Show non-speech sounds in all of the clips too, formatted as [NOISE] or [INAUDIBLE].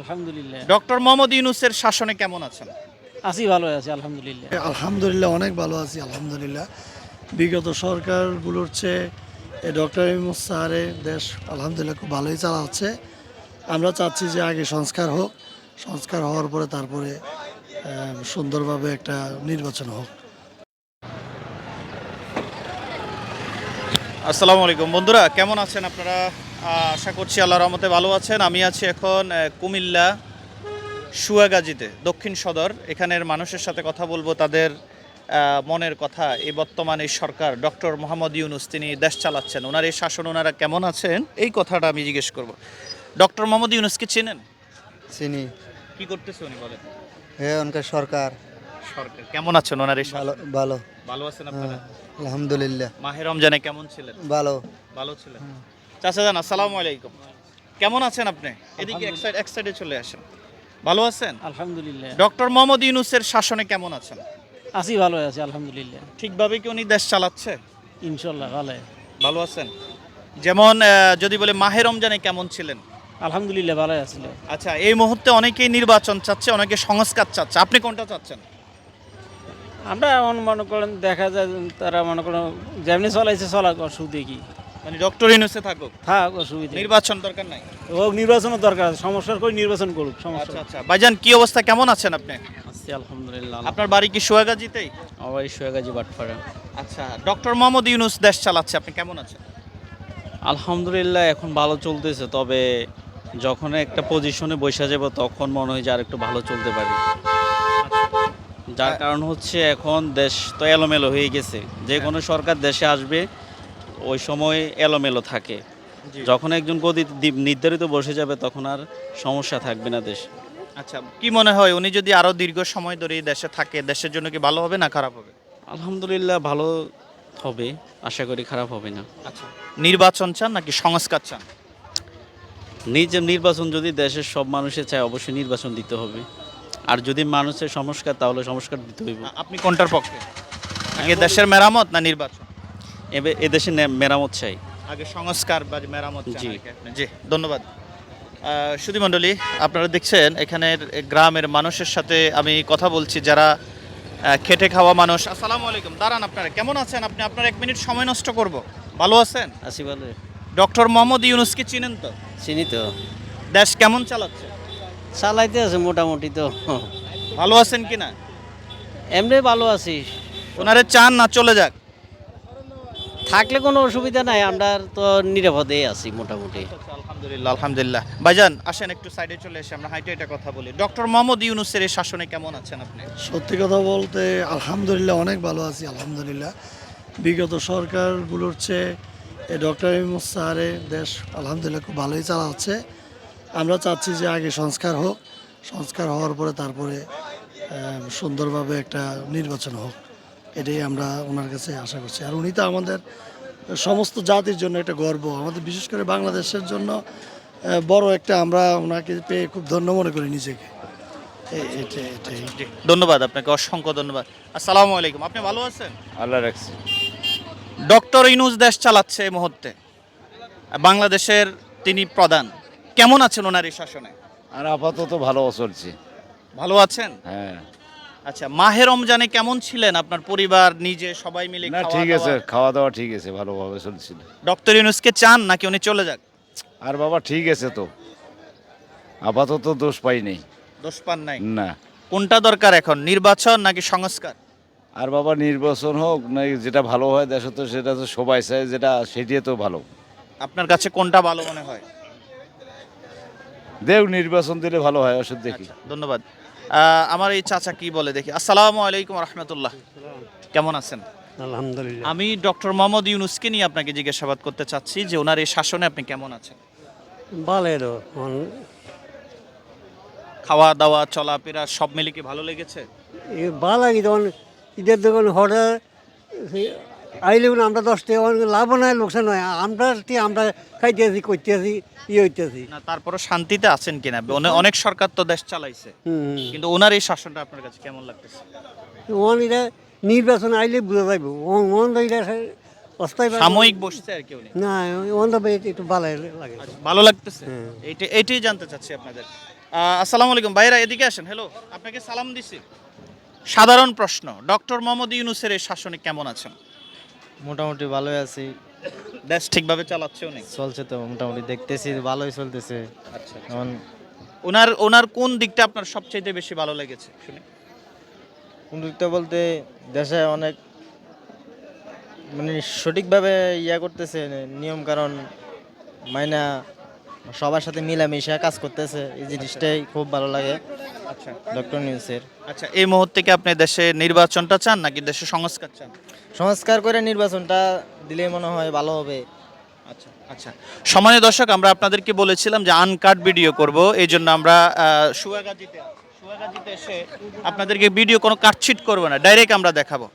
আলহামদুলিল্লাহ। ডক্টর মোহাম্মদ ইউনুসের শাসনে কেমন আছেন? আছি ভালো আছি আলহামদুলিল্লাহ। আলহামদুলিল্লাহ অনেক ভালো আছি আলহামদুলিল্লাহ। বিগত সরকারগুলোর চেয়ে এই ডক্টর ইমুস সাহারে দেশ আলহামদুলিল্লাহ খুব ভালোই চালা হচ্ছে আমরা চাচ্ছি যে আগে সংস্কার হোক সংস্কার হওয়ার পরে তারপরে সুন্দরভাবে একটা নির্বাচন হোক। আসসালামু আলাইকুম। বন্ধুরা কেমন আছেন আপনারা? আশা করছি আল্লাহ রহমতে ভালো আছেন। আমি আছি এখন কুমিল্লা সুয়াগাজীতে দক্ষিণ সদর। এখানের মানুষের সাথে কথা বলব তাদের মনের কথা। এই বর্তমান এই সরকার ডক্টর মোহাম্মদ ইউনুস তিনি দেশ চালাচ্ছেন। ওনার এই শাসন ওনারা কেমন আছেন? এই কথাটা আমি জিজ্ঞেস করব। ডক্টর মোহাম্মদ ইউনুসকে চেনেন? চিনি। কি করতেছে উনি বলেন? হ্যাঁ সরকার। সরকার কেমন আছেন ওনার এই ভালো ভালো। ভালো আছেন আপনারা? আলহামদুলিল্লাহ। মাহের রমজানে কেমন ছিলেন? ভালো। ভালো ছিলেন? চাচা জান আসসালামু আলাইকুম। কেমন আছেন আপনি? এদিকে এক সাইড এক সাইডে চলে আসেন। ভালো আছেন? আলহামদুলিল্লাহ। ডক্টর মোহাম্মদ ইউনুসের শাসনে কেমন আছেন? আছি ভালো আছি আলহামদুলিল্লাহ। ঠিকভাবে কি উনি দেশ চালাচ্ছে? ইনশাল্লাহ ভালো। ভালো আছেন? যেমন যদি বলে মাহে রমজানে কেমন ছিলেন? আলহামদুলিল্লাহ ভালো আছিল আচ্ছা এই মুহূর্তে অনেকেই নির্বাচন চাচ্ছে অনেকে সংস্কার চাচ্ছে। আপনি কোনটা চাচ্ছেন? আমরা এমন মনে করেন দেখা যায় তারা মনে করেন যেমনি চলাইছে চলা অসুবিধে কি? মানে ডক্টর ইউনুসে থাকুক। থাক অসুবিধে নির্বাচন দরকার নাই? ও নির্বাচনের দরকার আছে সমস্যার করে নির্বাচন করুক সমস্যা আচ্ছা আচ্ছা। ভাইজান কি অবস্থা? কেমন আছেন আপনি? আছি আলহামদুলিল্লাহ। আপনার বাড়ি কি সোয়াগাজিতেই? আমার সোয়াগাজি বাটপাড়া। আচ্ছা ডক্টর মোহাম্মদ ইউনুস দেশ চালাচ্ছে আপনি কেমন আছেন? আলহামদুলিল্লাহ এখন ভালো চলতেছে তবে যখন একটা পজিশনে বসে যাব তখন মনে হয় যে আর একটু ভালো চলতে পারি। যার কারণ হচ্ছে এখন দেশ তো এলোমেলো হয়ে গেছে। যে কোনো সরকার দেশে আসবে ওই সময় এলোমেলো থাকে। যখন একজন গদি নির্ধারিত বসে যাবে তখন আর সমস্যা থাকবে না দেশ। আচ্ছা কি মনে হয় উনি যদি আরও দীর্ঘ সময় ধরে দেশে থাকে দেশের জন্য কি ভালো হবে না খারাপ হবে? আলহামদুলিল্লাহ ভালো হবে আশা করি খারাপ হবে না। আচ্ছা নির্বাচন চান নাকি সংস্কার চান? নিজের নির্বাচন যদি দেশের সব মানুষের চায় অবশ্যই নির্বাচন দিতে হবে। আর যদি মানুষের সংস্কার তাহলে সংস্কার দিতে হইব। আপনি কোনটার পক্ষে? আগে দেশের মেরামত না নির্বাচন? এদেশে মেরামত চাই। আগে সংস্কার বা মেরামত জি। জি ধন্যবাদ। সুধী মণ্ডলী আপনারা দেখছেন এখানের গ্রামের মানুষের সাথে আমি কথা বলছি যারা খেটে খাওয়া মানুষ। আসসালামু আলাইকুম দাঁড়ান আপনারা কেমন আছেন আপনি? আপনার এক মিনিট সময় নষ্ট করব। ভালো আছেন? আসি বলে ডক্টর মোহাম্মদ ইউনুসকে চিনেন তো? চিনি তো। দেশ কেমন চালাচ্ছে? চালাইতে আছে মোটামুটি তো। ভালো আছেন কি কিনা? এমনি ভালো আছি। ওনারে চান না চলে যাক। থাকলে কোনো অসুবিধা নাই আমরা তো নিরাপদে আছি মোটামুটি। আলহামদুলিল্লাহ আলহামদুলিল্লাহ। ভাইজান আসেন একটু সাইডে চলে এসে আমরা হাইটে এটা কথা বলি। ডক্টর মোহাম্মদ ইউনুসের এই শাসনে কেমন আছেন আপনি? সত্যি কথা বলতে আলহামদুলিল্লাহ অনেক ভালো আছি আলহামদুলিল্লাহ। বিগত সরকারগুলোর চেয়ে এই ডক্টর ইমুস সাহারে দেশ আলহামদুলিল্লাহ খুব ভালোই চালা হচ্ছে আমরা চাচ্ছি যে আগে সংস্কার হোক সংস্কার হওয়ার পরে তারপরে সুন্দরভাবে একটা নির্বাচন হোক। এটাই আমরা ওনার কাছে আশা করছি। আর উনি তো আমাদের সমস্ত জাতির জন্য একটা গর্ব। আমাদের বিশেষ করে বাংলাদেশের জন্য বড় একটা আমরা ওনাকে পেয়ে খুব ধন্য মনে করি নিজেকে। ধন্যবাদ আপনাকে অসংখ্য ধন্যবাদ। আসসালামু আলাইকুম আপনি ভালো আছেন? আল্লাহ রাখছি। ডক্টর ইনুজ দেশ চালাচ্ছে এই মুহূর্তে। বাংলাদেশের তিনি প্রধান। কেমন আছেন ওনার এই শাসনে? আর আপাতত ভালো চলছে। ভালো আছেন? হ্যাঁ। আচ্ছা মাহে রমজানে কেমন ছিলেন আপনার পরিবার নিজে সবাই মিলে না খাওয়া ঠিক আছে দাওয়া? খাওয়া দাওয়া ঠিক আছে ভালোভাবে চলছিল। ডক্টর ইউনুসকে চান নাকি উনি চলে যাক? আর বাবা ঠিক আছে তো। আপাতত দোষ পাই নেই। দোষ পান নাই? না। কোনটা দরকার এখন নির্বাচন নাকি সংস্কার? আর বাবা নির্বাচন হোক না যেটা ভালো হয় দেশে তো সেটা তো সবাই চায় যেটা সেটিয়ে তো ভালো। আপনার কাছে কোনটা ভালো মনে হয়? দেও নির্বাচন দিলে ভালো হয় ওষুধ দেখি। আচ্ছা, ধন্যবাদ। আমার এই চাচা কি বলে দেখি। আসসালামু আলাইকুম রহমতুল্লাহ। কেমন আছেন? আলহামদুলিল্লাহ। আমি ডক্টর মোহাম্মদ ইউনুসকে নিয়ে আপনাকে জিজ্ঞাসাবাদ করতে চাচ্ছি যে ওনার এই শাসনে আপনি কেমন আছেন? ভালো খাওয়া দাওয়া চলাফেরা সব মিলে কি ভালো লেগেছে? ভালো লাগে তখন ঈদের দোকান হঠাৎ আইলে আমরা দশ টাকা লাভ নয় লোকসান নয় আমরা আমরা খাইতে আছি করতে আছি ইয়ে হইতে আছি না শান্তিতে আছেন কিনা? অনেক সরকার তো দেশ চালাইছে। কিন্তু ওনার এই শাসনটা আপনার কাছে কেমন লাগতেছে? ওন এটা নির্বাচন আইলে বোঝা যাইব। ওন এটা অস্থায়ী সাময়িক বসছে আর কি উনি। না ওন একটু ভালো লাগে। আচ্ছা, ভালো লাগতেছে? এইটা এইটাই জানতে চাচ্ছি আপনাদের। আসসালামু আলাইকুম। ভাইরা এদিকে আসেন। হ্যালো আপনাকে সালাম দিছি। সাধারণ প্রশ্ন ডক্টর মোহাম্মদ ইউনুসের এই শাসনে কেমন আছেন? মোটামুটি ভালোই আছি। দেশ ঠিকভাবে চালাচ্ছে অনেক চলছে তো মোটামুটি দেখতেছি ভালোই চলতেছে। আচ্ছা এখন ওনার ওনার কোন দিকটা আপনার সবচেয়ে বেশি ভালো লেগেছে শুনে? কোন দিকটা বলতে দেশে অনেক মানে সঠিকভাবে ইয়া করতেছে নিয়ম কারণ মাইনা সবার সাথে মিলামিশা কাজ করতেছে এই জিনিসটাই খুব ভালো লাগে। আচ্ছা। ডক্টর নিউজের আচ্ছা এই মুহূর্তে কি আপনি দেশে নির্বাচনটা চান নাকি দেশে সংস্কার চান? সংস্কার করে নির্বাচনটা দিলে মনে হয় ভালো হবে। আচ্ছা আচ্ছা। সম্মানীয় দর্শক আমরা আপনাদেরকে বলেছিলাম যে আনকাট ভিডিও করব এই জন্য আমরা সুয়াগাজীতে। সুয়াগাজীতে এসে আপনাদেরকে ভিডিও কোনো কাটছিট করব না ডাইরেক্ট আমরা দেখাবো।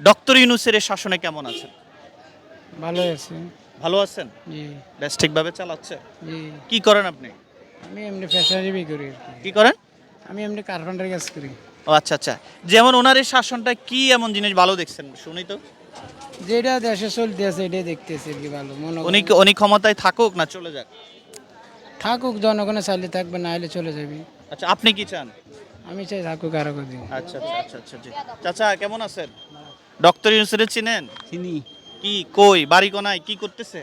ডক্টর ইউনুসের শাসনে কেমন আছেন? ভালো আছে। ভালো আছেন? জি। দেশ ঠিকভাবে চালাচ্ছে। জি। কি করেন আপনি? আমি এমনি ফ্যাশনারি করি আর কি। কি করেন? আমি এমনি কার্পেন্টার কাজ করি। ও আচ্ছা আচ্ছা। যেমন ওনার এই শাসনটা কি এমন জিনিস ভালো দেখছেন? শুনি তো। যেটা দেশে চলতে আছে এটাই দেখতেছি আর কি ভালো। মনে উনি কি- উনি ক্ষমতায় থাকুক না চলে যাক? থাকুক জনগণে চাইলে থাকবে না হলে চলে যাবি। আচ্ছা আপনি কি চান? আমি চাই থাকুক আরও কদিন। আচ্ছা আচ্ছা আচ্ছা আচ্ছা জি। চাচা কেমন আছেন? ডক্টর ইউনুসের চিনেন? চিনি। কি কই? বাড়ি কোনায়? কি করতেছে?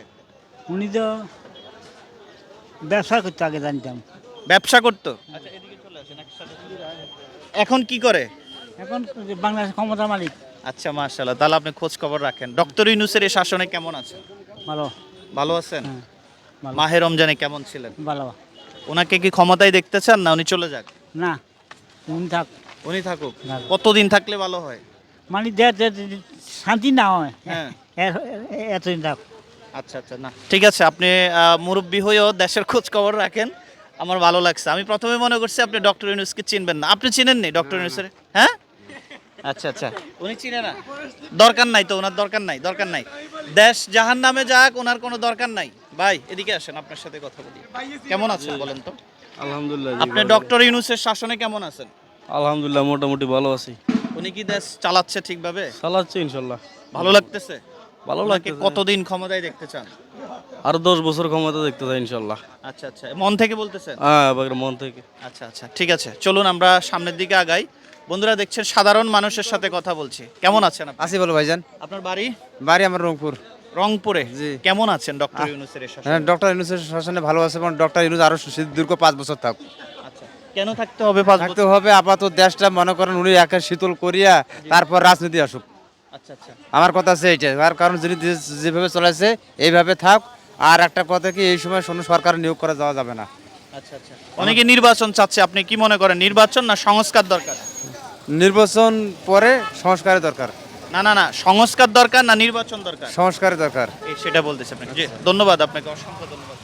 উনি তো ব্যবসা করতে আগে জানতাম। ব্যবসা করতো? এখন কি করে? এখন বাংলাদেশ ক্ষমতার মালিক। আচ্ছা মাশাআল্লাহ তাহলে আপনি খোঁজ খবর রাখেন। ডক্টর ইউনুসের এই শাসনে কেমন আছে ভালো। ভালো আছেন? হ্যাঁ। মাহে রমজানে কেমন ছিলেন? ভালো। ওনাকে কি ক্ষমতায় দেখতে চান না উনি চলে যাক? না উনি থাক। উনি থাকুক। কতদিন থাকলে ভালো হয়? মানে শান্তি না হয়। হ্যাঁ। এতদিন থাক আচ্ছা আচ্ছা না। ঠিক আছে আপনি মুরব্বী হয়েও দেশের খোঁজ খবর রাখেন। আমার ভালো লাগছে। আমি প্রথমে মনে করছি আপনি ডক্টর ইউনুসকে চিনবেন না। আপনি চিনেন নি ডক্টর ইউনুসের? হ্যাঁ? আচ্ছা আচ্ছা। উনি চিনে না। দরকার নাই তো ওনার দরকার নাই দরকার নাই। দেশ জাহান নামে যাক ওনার কোনো দরকার নাই। ভাই এদিকে আসেন আপনার সাথে কথা বলি। কেমন আছেন বলেন তো? আলহামদুলিল্লাহ আপনি ডক্টর ইউনুসের শাসনে কেমন আছেন? আলহামদুলিল্লাহ মোটামুটি ভালো আছি। উনি কি দেশ চালাচ্ছে ঠিকভাবে? চালাচ্ছে ইনশাল্লাহ। ভালো লাগতেছে? ভালো লাগতেছে। কতদিন ক্ষমতায় দেখতে চান? আরও দশ বছর ক্ষমতা দেখতে চাই ইনশাল্লাহ। আচ্ছা আচ্ছা। মন থেকে বলতেছেন? হ্যাঁ মন থেকে। আচ্ছা আচ্ছা। ঠিক আছে চলুন আমরা সামনের দিকে আগাই। বন্ধুরা দেখছেন সাধারণ মানুষের সাথে কথা বলছি। কেমন আছেন আপনি? আসি বলো ভাইজান। আপনার বাড়ি? বাড়ি আমার রংপুর। রংপুরে? জি। কেমন আছেন ডক্টর ইউনুসের শাসনে? হ্যাঁ ডক্টর ইউনুসের শাসনে ভালো আছে এবং ডক্টর ইউনুস আরও দীর্ঘ পাঁচ বছর থাক। আচ্ছা। কেন থাকতে হবে থাকতে হবে আপাতত দেশটা মনে করেন উনি একা শীতল করিয়া তারপর রাজনীতি আসুক। আমার কথা আছে এইটা তার কারণ যিনি যেভাবে চলেছে এইভাবে থাক। আর একটা কথা কি এই সময় কোনো সরকার নিয়োগ করা যাওয়া যাবে না। আচ্ছা আচ্ছা। অনেকে নির্বাচন চাচ্ছে আপনি কি মনে করেন নির্বাচন না সংস্কার দরকার? নির্বাচন পরে সংস্কারের দরকার। না না না সংস্কার দরকার না নির্বাচন দরকার? সংস্কারের দরকার। সেটা বলতেছে আপনাকে। জি ধন্যবাদ আপনাকে অসংখ্য ধন্যবাদ।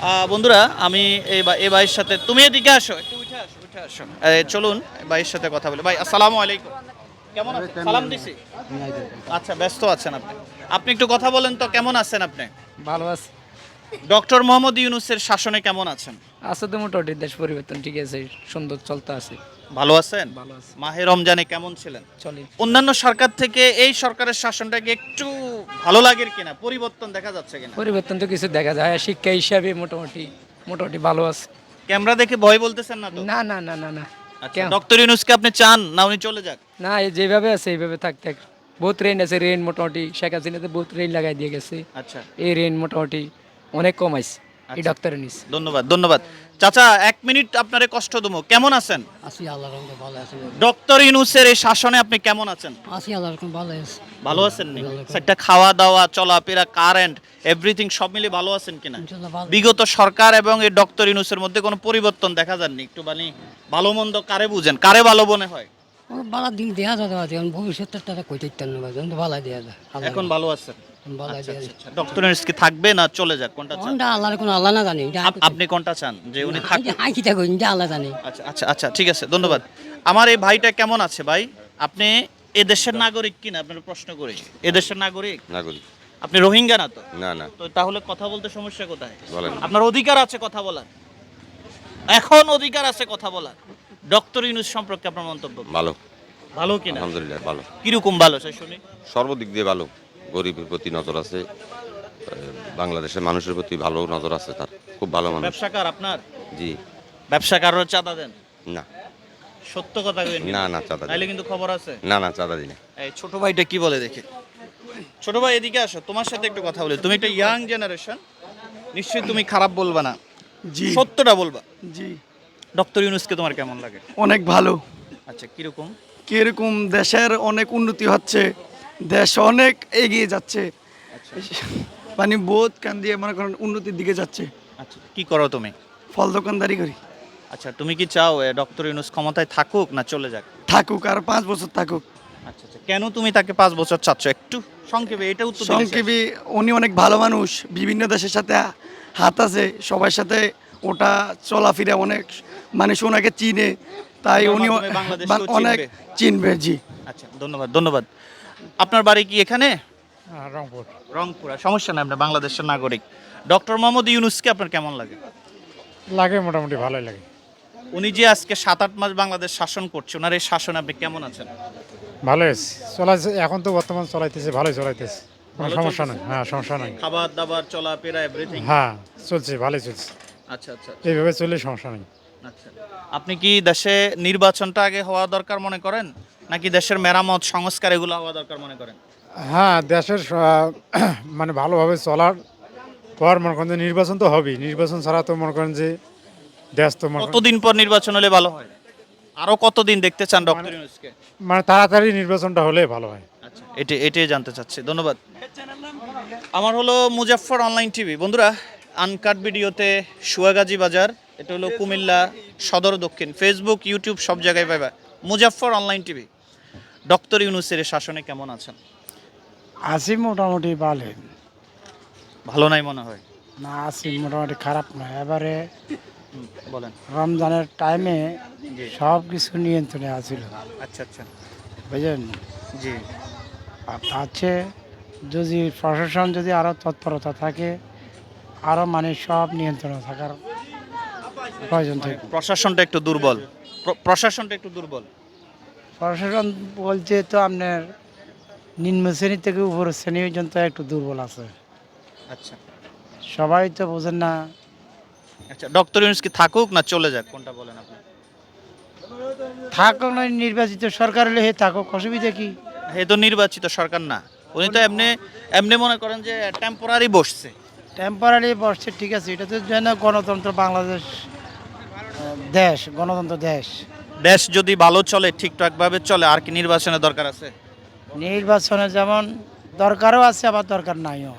আহ, বন্ধুরা আমি এই বা- এই ভাইয়ের সাথে তুমি এদিকে আসো একটু উঠে আসো উঠে আসো। এই, চলুন ভাইয়ের সাথে কথা বলি। ভাই আসসালামু আলাইকুম। কেমন আছেন? সালাম দিছি। আচ্ছা ব্যস্ত আছেন আপনি। আপনি একটু কথা বলেন তো কেমন আছেন আপনি? ভালো আছে। ডক্টর মোহাম্মদ ইউনুসের শাসনে কেমন আছেন? আছে তো মোটামুটি দেশ পরিবর্তন ঠিক আছে সুন্দর চলতে আছে। ভালো আছেন? ভালো আছে। মাহে রমজানে কেমন ছিলেন? চলে। অন্যান্য সরকার থেকে এই সরকারের শাসনটাকে একটু ভালো লাগে কিনা? পরিবর্তন দেখা যাচ্ছে কিনা? পরিবর্তন তো কিছু দেখা যায় শিক্ষা হিসাবে মোটামুটি মোটামুটি ভালো আছে। ক্যামেরা দেখে ভয় বলতেছেন না তো? না না না না না। ডক্টর ইউনুসকে আপনি চান? না উনি চলে যাক। না এই যেভাবে আছে এইভাবে থাক থাক। বহুত রেন আছে রেন মোটামুটি শেখ হাসিনাতে বহুত রেন লাগাই দিয়ে গেছে। আচ্ছা। এই রেন মোটামুটি অনেক কমাইছে। এই ডাক্তার নিস ধন্যবাদ ধন্যবাদ। চাচা এক মিনিট আপনারে কষ্ট দেবো। কেমন আছেন? আসি আল্লাহ রহমতে ভালো আছি। ডক্টর ইউনুসের এই শাসনে আপনি কেমন আছেন? আসি আল্লাহ রকম ভালো আছে। ভালো আছেন নি? খাওয়া দাওয়া চলাফেরা কারেন্ট এভরিথিং সব মিলে ভালো আছেন কিনা? বিগত সরকার এবং এই ডক্টর ইউনুসের মধ্যে কোনো পরিবর্তন দেখা যাননি? একটু মানে ভালো মন্দ কারে বুঝেন? কারে ভালো মনে হয়? ভালো দিন দেওয়া যাবে ভবিষ্যৎটা তারা কই দিতেন না ভালো। যায়। এখন ভালো আছেন? আচ্ছা, আচ্ছা, আচ্ছা। কি থাকবে না চলে যাক? কোনটা চান? কোনটা আল্লাহর কোনো আল্লাহ না জানি আপনি কোনটা চান? যে উনি থাক হাই কি থাকো এটা আল্লাহ জানি। আচ্ছা আচ্ছা আচ্ছা ঠিক আছে ধন্যবাদ। আমার এই ভাইটা কেমন আছে ভাই? আপনি এ দেশের নাগরিক কিনা? আপনার প্রশ্ন করি। এ দেশের নাগরিক? নাগরিক। আপনি রোহিঙ্গা না তো? না না। তো তাহলে কথা বলতে সমস্যা কোথায়? বলেন। আপনার অধিকার আছে কথা বলার? এখন অধিকার আছে কথা বলার? ডক্টর ইউনুস সম্পর্কে আপনার মন্তব্য? ভালো। ভালো কিনা? আলহামদুলিল্লাহ ভালো। কীরকম ভালো সেই শুনি। সর্বদিক দিয়ে ভালো। গরিবের প্রতি নজর আছে বাংলাদেশের মানুষের প্রতি ভালো নজর আছে তার খুব ভালো মানুষ। ব্যবসাকার আপনার? জি। ব্যবসা কারোর চাঁদা দেন? না। সত্য কথা কইন না না চাঁদা তাইলে কিন্তু খবর আছে? না না চাঁদা দিই না। এই ছোট ভাইটা কি বলে দেখে? ছোট ভাই এদিকে আসো তোমার সাথে একটু কথা বলি। তুমি একটা ইয়াং জেনারেশন নিশ্চয়ই তুমি খারাপ বলবা না। জি। সত্যটা বলবা। জি। ডক্টর ইউনুসকে তোমার কেমন লাগে? অনেক ভালো। আচ্ছা কীরকম? কীরকম দেশের অনেক উন্নতি হচ্ছে দেশ অনেক এগিয়ে যাচ্ছে। মানে বোধ কান দিয়ে মনে করেন উন্নতির দিকে যাচ্ছে। আচ্ছা কি করো তুমি? ফল দোকানদারি করি। আচ্ছা তুমি কি চাও ডক্টর ইউনুস ক্ষমতায় থাকুক না চলে যাক? থাকুক আর পাঁচ বছর থাকুক। আচ্ছা আচ্ছা কেন তুমি তাকে পাঁচ বছর চাচ্ছ? একটু সংক্ষেপে এটা উত্তর সংক্ষেপে উনি অনেক ভালো মানুষ বিভিন্ন দেশের সাথে হাত আছে সবার সাথে ওটা চলাফেরা অনেক মানুষ ওনাকে চিনে তাই উনি অনেক। চিনবে জি। আচ্ছা ধন্যবাদ ধন্যবাদ। আপনার বাড়ি কি এখানে? রংপুর। রংপুর। আর সমস্যা নাই আপনার বাংলাদেশের নাগরিক। ডক্টর মোহাম্মদ ইউনুসকে আপনার কেমন লাগে? লাগে মোটামুটি ভালোই লাগে। উনি যে আজকে সাত আট মাস বাংলাদেশ শাসন করছে ওনার এই শাসন আপনি কেমন আছেন? ভালো আছে। চলাইছে এখন তো বর্তমান চলাইতেছে ভালোই চলাইতেছে। কোনো সমস্যা? নেই হ্যাঁ সমস্যা নেই। খাবার দাবার চলাফেরা এভরিথিং হ্যাঁ চলছে ভালোই চলছে। আচ্ছা আচ্ছা। এইভাবে চললে সমস্যা নেই। আচ্ছা। আপনি কি দেশে নির্বাচনটা আগে হওয়া দরকার মনে করেন? নাকি দেশের মেরামত সংস্কার এগুলো হওয়া দরকার মনে করেন? হ্যাঁ দেশের মানে ভালোভাবে চলার পর মনে করেন যে নির্বাচন তো হবেই। নির্বাচন ছাড়া তো মনে করেন যে দেশ তো মনে কতদিন পর নির্বাচন হলে ভালো হয়? আরও কতদিন দেখতে চান ডক্টর ইউনুসকে? মানে তাড়াতাড়ি নির্বাচনটা হলে ভালো হয়। আচ্ছা এটি এটাই জানতে চাচ্ছি। ধন্যবাদ। আমার হলো মুজাফফর অনলাইন টিভি। বন্ধুরা আনকাট ভিডিওতে সুয়াগাজী বাজার এটা হলো কুমিল্লা সদর দক্ষিণ। ফেসবুক ইউটিউব সব জায়গায় পাইবা। Muzaffar online TV. ডক্টর ইউনুসের শাসনে কেমন আছেন? আছি মোটামুটি ভালো। ভালো নাই মনে হয়? না আছি মোটামুটি খারাপ নয় এবারে বলেন। রমজানের টাইমে সব কিছু নিয়ন্ত্রণে আছিল। আচ্ছা আচ্ছা। বুঝলেন? জি। আর আছে যদি প্রশাসন যদি আরও তৎপরতা থাকে আরও মানে সব নিয়ন্ত্রণে থাকার প্রয়োজন থাকে। প্রশাসনটা একটু দুর্বল। প্রশাসনটা একটু দুর্বল। প্রশাসন বলতে তো আপনার নিম্ন শ্রেণি থেকে উপর শ্রেণি পর্যন্ত একটু দুর্বল আছে। আচ্ছা। সবাই তো বোঝেন না। আচ্ছা ডক্টর ইউনুস কি থাকুক না চলে যাক কোনটা বলেন আপনি? থাকুক নয় নির্বাচিত সরকার হলে হে থাকুক অসুবিধা কি? এ তো নির্বাচিত সরকার না উনি তো এমনি এমনি মনে করেন যে টেম্পোরারি বসছে। টেম্পোরারি বসছে ঠিক আছে এটা তো যেন গণতন্ত্র বাংলাদেশ দেশ গণতন্ত্র দেশ। দেশ যদি ভালো চলে ঠিকঠাকভাবে চলে আর কি নির্বাচনের দরকার আছে? নির্বাচনে যেমন দরকারও আছে আবার দরকার নাইও।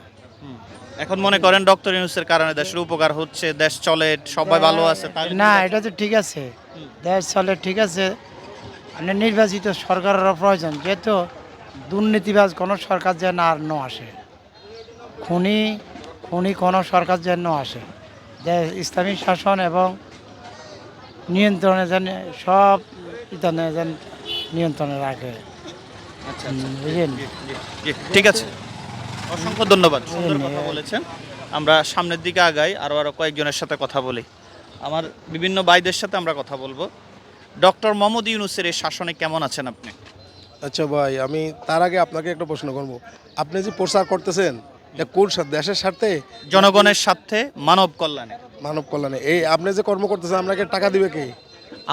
এখন মনে করেন ডক্টর ইউনুসের কারণে দেশের উপকার হচ্ছে দেশ চলে সবাই ভালো আছে না এটা তো ঠিক আছে। দেশ চলে ঠিক আছে। মানে নির্বাচিত সরকারেরও প্রয়োজন যেহেতু দুর্নীতিবাজ কোনো সরকার যেন আর ন আসে। খুনি খুনি কোনো সরকার যেন আসে। দেশ ইসলামিক শাসন এবং নিয়ন্ত্রণে যেন সব ইতানে যেন নিয়ন্ত্রণে রাখে। আচ্ছা বুঝলেন? ঠিক আছে। অসংখ্য ধন্যবাদ। সুন্দর কথা বলেছেন। আমরা সামনের দিকে আগাই আরও আরও কয়েকজনের সাথে কথা বলি। আমার বিভিন্ন ভাইদের সাথে আমরা কথা বলব। ডক্টর মোহাম্মদ ইউনুসের এই শাসনে কেমন আছেন আপনি? আচ্ছা ভাই আমি তার আগে আপনাকে একটা প্রশ্ন করব। আপনি যে প্রচার করতেছেন কোন? দেশের স্বার্থে? জনগণের স্বার্থে মানব কল্যাণে। মানব কল্যাণে। এই আপনি যে কর্ম করতেছেন আপনাকে টাকা দিবে কে?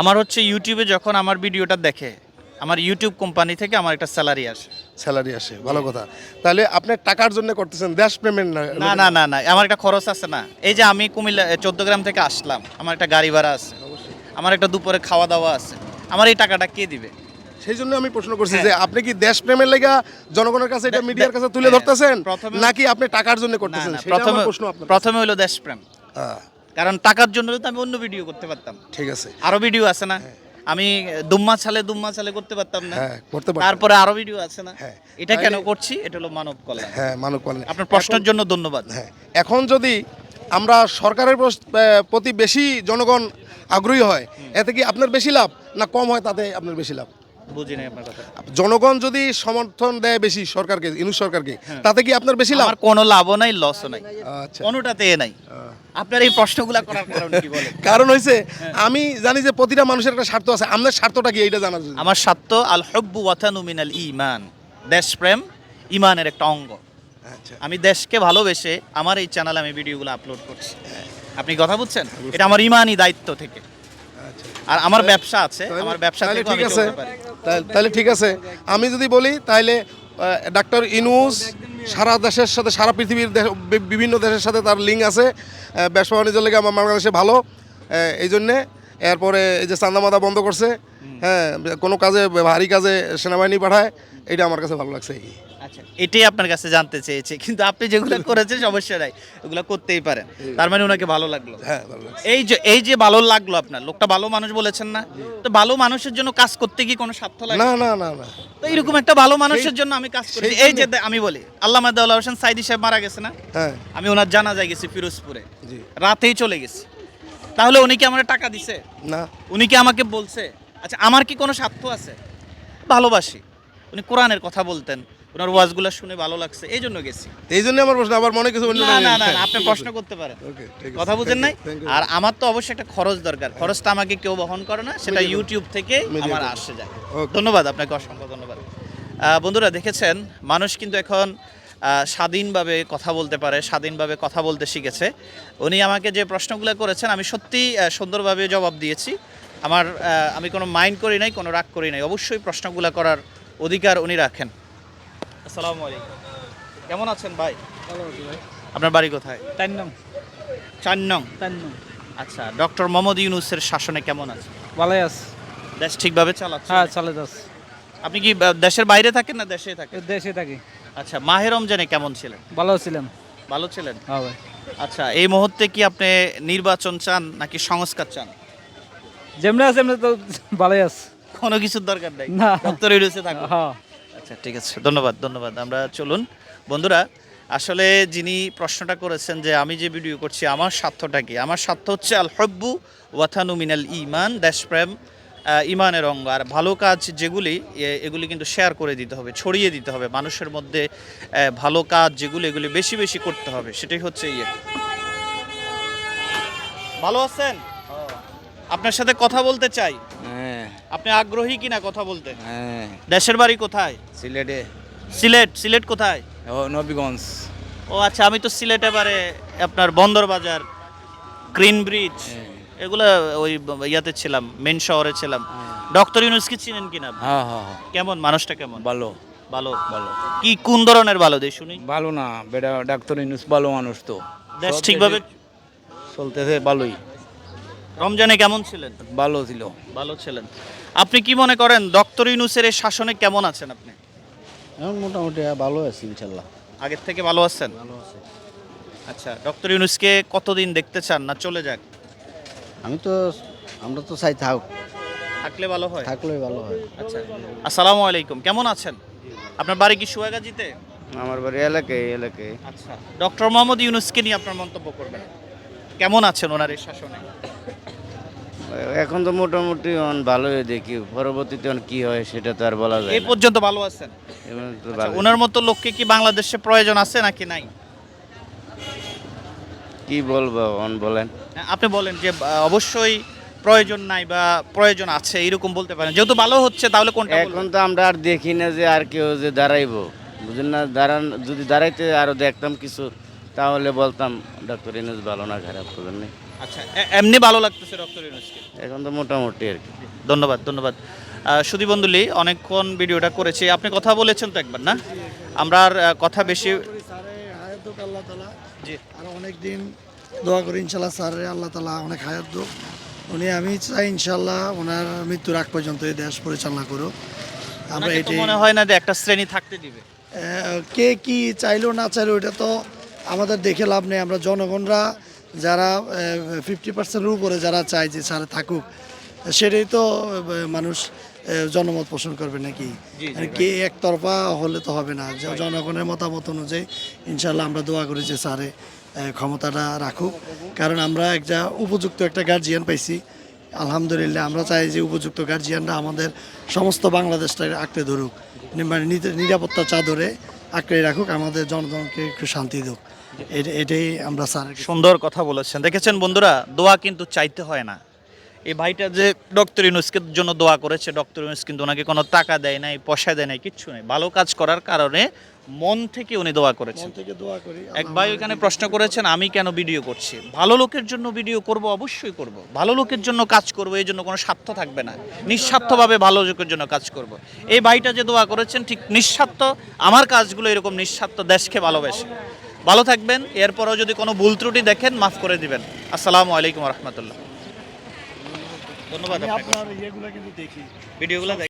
আমার হচ্ছে ইউটিউবে যখন আমার ভিডিওটা দেখে আমার ইউটিউব কোম্পানি থেকে আমার একটা স্যালারি আসে। স্যালারি আসে ভালো কথা। তাহলে আপনি টাকার জন্য করতেছেন দেশ প্রেমের না না না না না আমার একটা খরচ আছে না। এই যে আমি কুমিল্লা চোদ্দ গ্রাম থেকে আসলাম আমার একটা গাড়ি ভাড়া আছে। আমার একটা দুপুরে খাওয়া দাওয়া আছে। আমার এই টাকাটা কে দিবে? সেই জন্য আমি প্রশ্ন করছি যে আপনি কি দেশ প্রেমের লেগা জনগণের কাছে এটা মিডিয়ার কাছে তুলে হ্যাঁ, ধরতেছেন? প্রথমে- নাকি আপনি টাকার জন্য করতেছেন? প্রথমে প্রশ্ন আপনার প্রথমে হলো দেশপ্রেম। হ্যাঁ, কারণ টাকার জন্য তো আমি অন্য ভিডিও করতে পারতাম। ঠিক আছে। আরও ভিডিও আছে না? আমি দুম্মা ছালে দুম্মা ছালে করতে পারতাম না। হ্যাঁ করতে পারেন তারপরে আরও ভিডিও আছে না? হ্যাঁ। এটা কেন করছি? এটা হলো মানব কল্যাণ। হ্যাঁ মানব কল্যাণ। আপনার প্রশ্নের জন্য ধন্যবাদ। হ্যাঁ। এখন যদি আমরা সরকারের প্রতি বেশি জনগণ আগ্রহী হয় এতে কি আপনার বেশি লাভ? না কম হয় তাতে আপনার বেশি লাভ? বুঝি নাই আপনার কথা। জনগণ যদি সমর্থন দেয় বেশি সরকারকে ইনু সরকারকে তাতে কি আপনার বেশি লাভ? আমার কোনো লাভও নাই লসও নাই। আচ্ছা। কোনোটাতে নাই। আপনার এই প্রশ্নগুলা করার কারণ কি বলে [LAUGHS] কারণ হয়েছে আমি জানি যে প্রতিটা মানুষের একটা স্বার্থ আছে। আপনার স্বার্থটা কি এইটা জানার জন্য? আমার স্বার্থ আল হব্বু ওয়াতানু মিনাল ইমান দেশপ্রেম ইমানের একটা অঙ্গ। আচ্ছা। আমি দেশকে ভালোবেসে আমার এই চ্যানেলে আমি ভিডিওগুলো আপলোড করছি। আপনি কথা বুঝছেন? এটা আমার ইমানই দায়িত্ব থেকে। আর আমার ব্যবসা আছে আমার ব্যবসা ঠিক আমি আছে। পারি। তাহলে- ঠিক আছে। আমি যদি বলি, তাহলে ডাক্তার ইনুস সারা দেশের সাথে, সারা পৃথিবীর বিভিন্ন দেশের সাথে তার লিঙ্ক আছে। ব্যবসা বাণিজ্য লেগে আমার বাংলাদেশে ভালো। এই জন্যে এরপরে এই যে চান্দামাদা বন্ধ করছে হ্যাঁ কোনো কাজে ভারী কাজে সেনাবাহিনী পাঠায় এটা আমার কাছে ভালো লাগছে আচ্ছা এটাই আপনার কাছে জানতে চেয়েছে কিন্তু আপনি যেগুলো [LAUGHS] করেছেন সমস্যা নাই ওগুলো করতেই পারেন। তার মানে ওনাকে ভালো লাগল। হ্যাঁ এই যে এই যে ভালো লাগল আপনার লোকটা ভালো মানুষ বলেছেন না তো ভালো মানুষের জন্য কাজ করতে কি কোনো স্বার্থ লাগে? না না না না। তো এইরকম একটা ভালো মানুষের জন্য আমি কাজ করি। এই যে আমি বলি আল্লাহ মাদাউল্লাহ হোসেন সাইদি সাহেব মারা গেছে না? হ্যাঁ। আমি ওনার জানা যায় গেছি ফিরোজপুরে। রাতেই চলে গেছি। তাহলে উনি কি আমার টাকা দিছে? না। উনি কি আমাকে বলছে? আচ্ছা আমার কি কোনো স্বার্থ আছে? ভালোবাসি। উনি কোরআনের কথা বলতেন। ওনার ওয়াজগুলো শুনে ভালো লাগছে। এই জন্য গেছি। এই জন্য আমার প্রশ্ন আবার মনে কিছু না না না আপনি প্রশ্ন করতে পারেন। কথা বুঝেন নাই? আর আমার তো অবশ্যই একটা খরচ দরকার। খরচটা আমাকে কেউ বহন করে না সেটা ইউটিউব থেকে আমার আসে যায়। ধন্যবাদ আপনাকে অসংখ্য ধন্যবাদ। বন্ধুরা দেখেছেন? মানুষ কিন্তু এখন স্বাধীনভাবে কথা বলতে পারে স্বাধীনভাবে কথা বলতে শিখেছে। উনি আমাকে যে প্রশ্নগুলো করেছেন আমি সত্যি সুন্দরভাবে জবাব দিয়েছি। আমার আমি কোনো মাইন্ড করি নাই কোনো রাগ করি নাই। অবশ্যই প্রশ্নগুলো করার অধিকার উনি রাখেন। আসসালামু আলাইকুম। কেমন আছেন ভাই? আপনার বাড়ি কোথায়? তাই নাম চার নং? নাম আচ্ছা ডক্টর মোহাম্মদ ইউনুসের শাসনে কেমন আছে? ভালোই আছে। দেশ ঠিকভাবে চালাচ্ছে? হ্যাঁ চলে যাচ্ছে আপনি কি দেশের বাইরে থাকেন না দেশে থাকেন? দেশে থাকি। আচ্ছা মাহে রমজানে কেমন ছিলেন? ভালো ছিলাম ভালো ছিলেন? হ্যাঁ ভাই। আচ্ছা এই মুহূর্তে কি আপনি নির্বাচন চান নাকি সংস্কার চান? যেমনি আছে এমনি তো ভালোই আছে। কোনো কিছুর দরকার নাই? না। ডক্টর ইউনুসে থাকুন হ্যাঁ। আচ্ছা ঠিক আছে। ধন্যবাদ ধন্যবাদ। আমরা চলুন। বন্ধুরা আসলে যিনি প্রশ্নটা করেছেন যে আমি যে ভিডিও করছি আমার স্বার্থটা কি? আমার স্বার্থ হচ্ছে আল হব্বু ওয়াথানু মিনাল ইমান দেশপ্রেম ইমানের অঙ্গ। আর ভালো কাজ যেগুলি এগুলি কিন্তু শেয়ার করে দিতে হবে ছড়িয়ে দিতে হবে। মানুষের মধ্যে ভালো কাজ যেগুলি এগুলি বেশি বেশি করতে হবে। সেটাই হচ্ছে ইয়ে। ভালো আছেন? আপনার সাথে কথা বলতে চাই। হ্যাঁ। আপনি আগ্রহী কিনা কথা বলতে? হ্যাঁ। দেশের বাড়ি কোথায়? সিলেটে। সিলেট সিলেট কোথায়? ও নবীগঞ্জ। ও আচ্ছা আমি তো সিলেট এবারে আপনার বন্দর বাজার গ্রিন ব্রিজ। এগুলো ওই ইয়াতে ছিলাম মেন শহরে ছিলাম। ডক্টর ইউনুসকে চিনেন কিনা? হ্যাঁ হ্যাঁ হ্যাঁ। কেমন? মানুষটা কেমন? ভালো। ভালো? ভালো। কি কোন ধরনের ভালো? দেই শুনি। ভালো না বেটা ডাক্তার ইনুস ভালো মানুষ তো। দেশ ঠিকভাবে চলতেছে ভালোই। রমজানে কেমন ছিলেন? ভালো ছিল। ভালো ছিলেন। আপনি কি মনে করেন ডক্টর ইউনুসের এই শাসনে কেমন আছেন আপনি? এখন মোটামুটি ভালো আছি ইনশাল্লাহ। আগের থেকে ভালো আছেন? ভালো আছে। আচ্ছা ডক্টর ইউনুসকে কতদিন দেখতে চান না চলে যাক? আমি তো আমরা তো চাই থাক। থাকলে ভালো হয়? থাকলেই ভালো হয়। আচ্ছা আসসালামু আলাইকুম কেমন আছেন? আপনার বাড়ি কি সুয়াগাজিতে? আমার বাড়ি এলাকায় এলাকায়। আচ্ছা ডক্টর মোহাম্মদ ইউনুসকে নিয়ে আপনার মন্তব্য করবেন। কেমন আছেন ওনার এই শাসনে? এখন তো মোটামুটি অন ভালোই দেখি পরবর্তীতে অন কি হয় সেটা তো আর বলা যায় এই না। পর্যন্ত ভালো আছেন? এবার তো আচ্ছা, ভালোই। ওনার মতো লোককে কি বাংলাদেশে প্রয়োজন আছে নাকি নাই? কি বলব অন বলেন হ্যাঁ, আপনি বলেন যে অবশ্যই প্রয়োজন নাই বা প্রয়োজন আছে এরকম বলতে পারেন যেহেতু ভালো হচ্ছে তাহলে কোনটা এখন? তো আমরা আর দেখি না যে আর কেউ যে দাঁড়াইবো বুঝেন না দাঁড়ান যদি দাঁড়াইতে আরও দেখতাম কিছু তাহলে বলতাম ডক্টর ইনুস ভালো না খারাপ করবেন না আচ্ছা এমনি ভালো লাগতেছে ডক্টর ইউনুসকে এখন তো মোটামুটি আর কি ধন্যবাদ ধন্যবাদ সুধী বন্ধুলি অনেকক্ষণ ভিডিওটা করেছি আপনি কথা বলেছেন তো একবার না আমরা আর কথা বেশি আর অনেক দিন দোয়া করি ইনশাল্লাহ স্যারে আল্লাহ তালা অনেক হায়াত উনি আমি চাই ইনশাল্লাহ ওনার মৃত্যুর আগ পর্যন্ত এই দেশ পরিচালনা করুক। আমরা এটি মনে হয় না যে একটা শ্রেণি থাকতে দিবে। কে কি চাইলো না চাইলো এটা তো আমাদের দেখে লাভ নেই। আমরা জনগণরা যারা ফিফটি পার্সেন্টের উপরে যারা চায় যে স্যার থাকুক সেটাই তো মানুষ জনমত পোষণ করবে নাকি? কে একতরফা হলে তো হবে না। জনগণের মতামত অনুযায়ী ইনশাল্লাহ আমরা দোয়া করি যে স্যারে ক্ষমতাটা রাখুক। কারণ আমরা একটা উপযুক্ত একটা গার্জিয়ান পাইছি। আলহামদুলিল্লাহ আমরা চাই যে উপযুক্ত গার্জিয়ানরা আমাদের সমস্ত বাংলাদেশটাকে আঁকড়ে ধরুক। মানে নিরাপত্তা চাদরে আঁকড়ে রাখুক আমাদের জনগণকে একটু শান্তি দিক। এটা- এটাই আমরা স্যার সুন্দর কথা বলেছেন। দেখেছেন বন্ধুরা দোয়া কিন্তু চাইতে হয় না। এই ভাইটা যে ডক্টর ইউনুসকে জন্য দোয়া করেছে ডক্টর ইউনুস কিন্তু ওনাকে কোনো টাকা দেয় নাই পয়সা দেয় নাই কিচ্ছু নেই। ভালো কাজ করার কারণে মন থেকে উনি দোয়া করেছেন। এক ভাই ওইখানে প্রশ্ন করেছেন আমি কেন ভিডিও করছি? ভালো লোকের জন্য ভিডিও করব অবশ্যই করব। ভালো লোকের জন্য কাজ করব এই জন্য কোনো স্বার্থ থাকবে না। নিঃস্বার্থভাবে ভালো লোকের জন্য কাজ করব। এই ভাইটা যে দোয়া করেছেন ঠিক নিঃস্বার্থ আমার কাজগুলো এরকম নিঃস্বার্থ দেশকে ভালোবেসে। ভালো থাকবেন এরপরও যদি কোনো ভুল ত্রুটি দেখেন মাফ করে দিবেন। আসসালামু আলাইকুম রহমতুল্লাহ। ধন্যবাদ আপনার ইয়েগুলো কিন্তু দেখি। ভিডিওগুলো